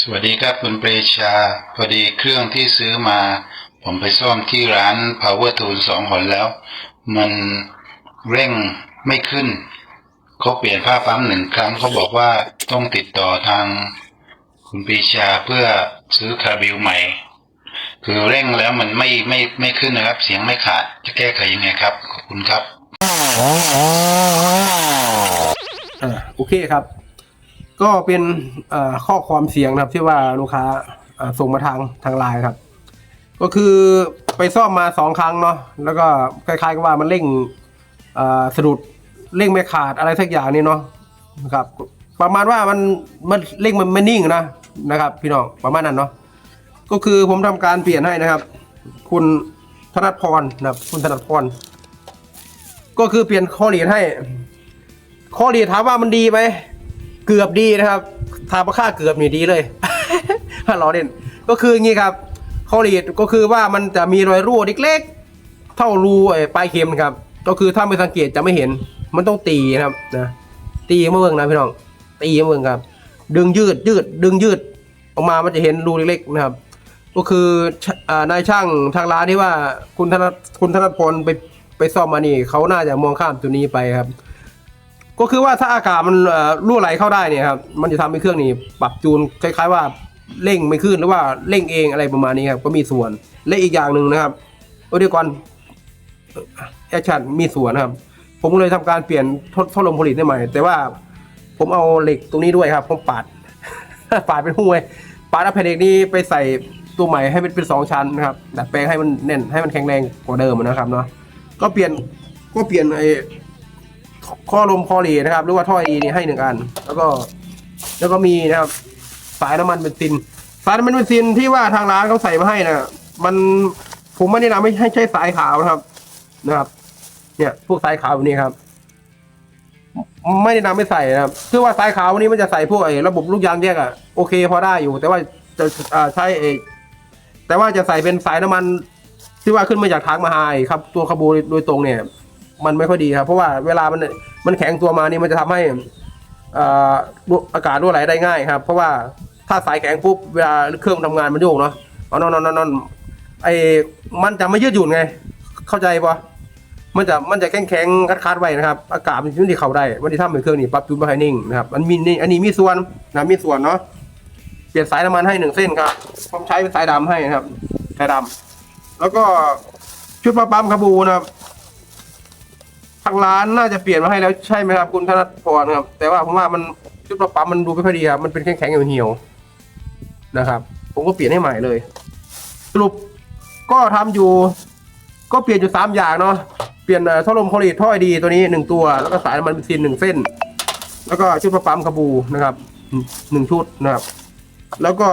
สวัสดีครับคุณปรีชา พอดีเครื่องที่ซื้อมา ผมไปซ่อมที่ร้าน Power Tool สองหนแล้ว มันเร่งไม่ขึ้น เขาเปลี่ยนผ้าปั๊มหนึ่งครั้งเขาบอกว่าต้องติดต่อทางคุณปรีชาเพื่อซื้อคาร์บิวใหม่ คือเร่งแล้วมันไม่ไม่ไม่ขึ้นนะครับ เสียงไม่ขาดจะแก้ไขยังไงครับ ขอบคุณครับ อ่าโอเคครับ ก็เป็นข้อความเสียงนะครับที่ว่าลูกค้าส่งมาทางทางไลน์ครับ ก็คือไปซ่อมมาสองครั้งเนาะแล้วก็คล้ายๆกับว่ามันเร่งสะดุดเร่งไม่ขาดอะไรสักอย่างนี่เนาะนะครับประมาณว่ามันมันเร่งมันไม่นิ่งนะนะครับ พี่น้องประมาณนั้นเนาะก็คือผมทำการเปลี่ยนให้นะครับ คุณธนพรนะครับ คุณธนพรก็คือเปลี่ยนข้อเหรียญให้ข้อดีถามว่ามันดีไหม เกือบดีนะครับถามว่าค่าเกือบนี่ดีเลยถ้าล้อเล่นก็คืออย่างนี้ครับข้อดีก็คือว่ามันจะมีรอยรั่วเล็กๆ เท่ารูไอ้ปลายเข็มครับ ก็คือถ้าไม่สังเกตจะไม่เห็น มันต้องตีนะครับนะตีเมื่อเบิ่งนะพี่น้อง ตีเมื่อเบิ่งครับ ดึงยืดยืด ดึงยืด ออกมามันจะเห็นรูเล็กๆนะครับ ก็คือนายช่างทางร้านที่ว่าคุณธนคุณธนพลไปไปซ่อมมานี่เขาน่าจะมองข้ามตัวนี้ไปครับ ก็คือว่าถ้าอากาศมันเอ่อรั่วไหลเข้าได้เนี่ยครับมันจะทำให้เครื่องนี้ปรับจูนคล้าย ๆ ว่าเร่งไม่ขึ้นหรือว่าเร่งเองอะไรประมาณนี้ครับก็มีส่วนและอีกอย่างหนึ่งนะครับอเดียกอนแอคชั่นมีส่วนนะครับ ผมก็เลยทำการเปลี่ยนทดท่อลมผลิตได้ใหม่ แต่ว่าผมเอาเหล็กตรงนี้ด้วยครับผมปาด ปาดเป็นห้วยปาดเอาแผ่นเหล็กนี้ไปใส่ตัวใหม่ให้มันเป็นสองชั้นนะครับดัดแปลงให้มันแน่นให้มันแข็งแรงกว่าเดิมนะครับเนาะก็เปลี่ยนก็เปลี่ยนไอ ข้อลมคอรีนะครับ หรือว่าท่ออีนี่ให้หนึ่งอัน แล้วก็แล้วก็มีนะครับ สายน้ำมันเบนซิน สายน้ำมันเบนซินที่ว่าทางร้านเขาใส่มาให้นะมันผมไม่แนะนำไม่ให้ใช้สายขาวนะครับนะครับ เนี่ย พวกสายขาวแบบนี้ครับ ไม่แนะนำไม่ใส่นะครับคือว่าสายขาววันนี้มันจะใส่พวกไอ้ระบบลูกยางแยกอะโอเค พอได้อยู่ แต่ว่าจะใช้ไอ้แต่ว่าจะใส่เป็นสายน้ำมันที่ว่าขึ้นมาจากทางมาไฮครับ ตัวคาบูโดยตรงเนี่ย มันไม่ค่อยดีครับ เพราะว่าเวลามันมันแข็งตัวมานี่มันจะทำให้อ่าอากาศรั่วไหลได้ง่ายครับ เพราะว่าถ้าสายแข็งปุ๊บเวลาเครื่องมันทำงานมันโยกเนาะเอานอนนอนนอนไอ้มันจะไม่ยืดหยุ่นไง เข้าใจปะมันจะมันจะแข็งแข็งคัดคัดไว้นะครับ อากาศมันไม่ได้เข้าได้มันที่ทำเป็นเครื่องนี้ปรับจูนไม่ให้นิ่งนะครับมันมีนี่อันนี้มีส่วนนะมีส่วนเนาะเปลี่ยนสายน้ำมันให้หนึ่งเส้นครับผมใช้เป็นสายดำให้นะครับสายดำแล้วก็ชุดปลาปั๊มคาบูนะครับ ร้านน่าจะเปลี่ยนมาให้แล้วใช่ไหมครับคุณธนพรครับ แต่ว่าผมว่ามันชุดประปั๊มมันดูไม่ค่อยดีครับมันเป็นแข็งๆเหี่ยวๆนะครับ ผมก็เปลี่ยนให้ใหม่เลย สรุปก็ทำอยู่ ก็เปลี่ยนอยู่สามอย่างเนาะเปลี่ยนท่อลมโคลีท่อไอดีตัวนี้หนึ่งตัว แล้วก็สายน้ำมันเบนซินหนึ่งเส้น แล้วก็ชุดประปั๊มคาบูนะครับหนึ่งชุดนะครับ แล้วก็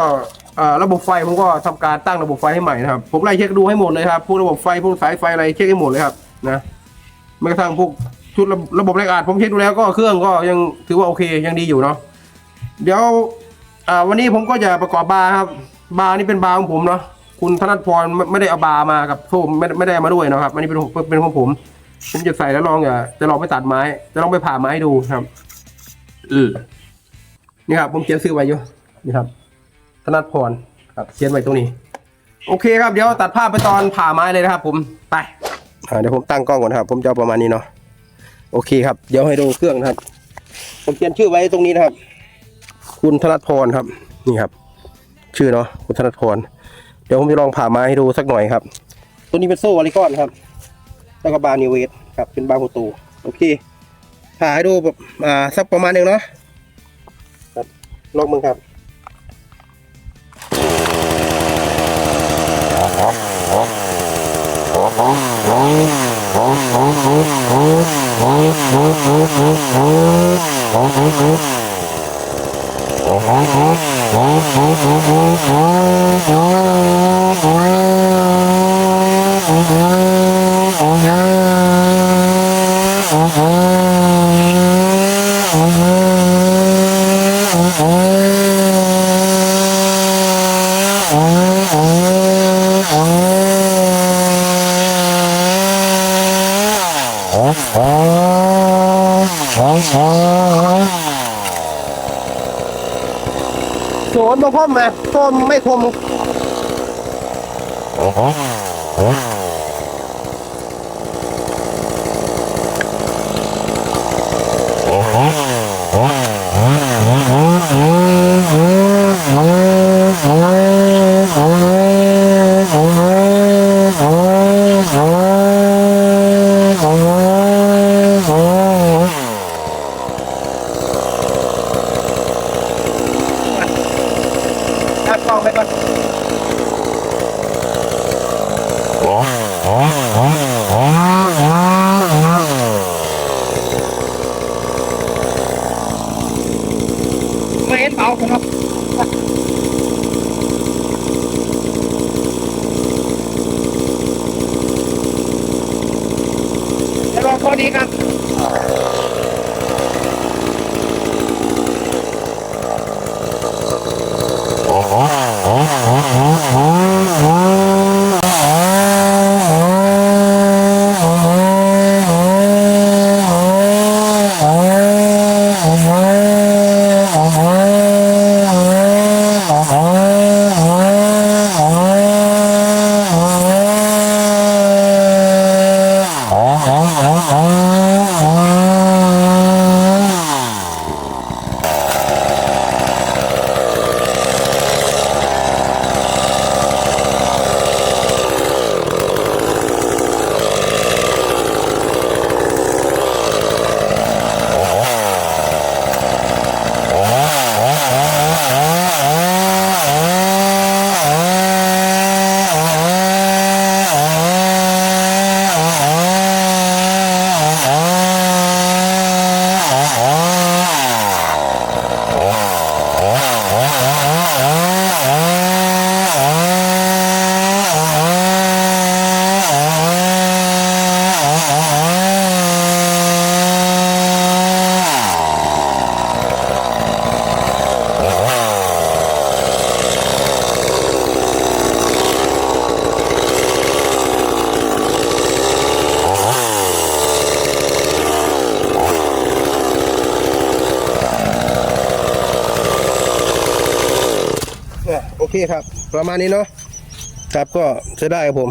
ระบบไฟผมก็ทำการตั้งระบบไฟให้ใหม่นะครับ ผมไล่เช็คดูให้หมดเลยครับพวกระบบไฟพวกสายไฟอะไรเช็คให้หมดเลยครับนะ แม้กระทั่งพวกชุดระระบบแรงอัดผมเช็คดูแล้วก็เครื่องก็ยังถือว่าโอเคยังดีอยู่เนาะเดี๋ยวอ่าวันนี้ผมก็จะประกอบบาร์ครับ บาร์นี่เป็นบาร์ของผมเนาะคุณธนัทพรไม่ไม่ได้เอาบาร์มากับโซ่ไม่ไม่ได้เอามาด้วยเนาะครับอันนี้เป็นของเป็นของผม ผมจะใส่แล้วลองอย่าจะลองไปตัดไม้ จะลองไปผ่าไม้ดูครับ อือนี่ครับ ผมเขียนซื้อไว้อยู่นี่ครับ ธนัทพรครับเขียนไว้ตรงนี้ โอเคครับเดี๋ยวตัดภาพไปตอนผ่าไม้เลยนะครับ ผมไปอ่า เดี๋ยวผมตั้งกล้องก่อนนะครับ ผมจะเอาประมาณนี้เนาะโอเคครับเดี๋ยวให้ดูเครื่องนะครับ ผมเขียนชื่อไว้ตรงนี้นะครับ คุณธนัทพรครับ นี่ครับ ชื่อเนาะคุณธนัทพรเดี๋ยวผมจะลองผ่าไม้ให้ดูสักหน่อยครับ ตัวนี้เป็นโซ่วาริกอนครับแล้วก็บาร์นิเวสครับ เป็นบาร์โฮตูโอเคผ่าให้ดูแบบอ่าสักประมาณหนึ่งเนาะครับลองมึงครับ Oh. โสนมาพ่อมมาพ่อมไม่คมตัด ก่อนไม่เห็นเบาครับเดี๋ยวรอพอดีครับ เนี่ยโอเคครับ ประมาณนี้เนาะครับก็จะได้ครับผม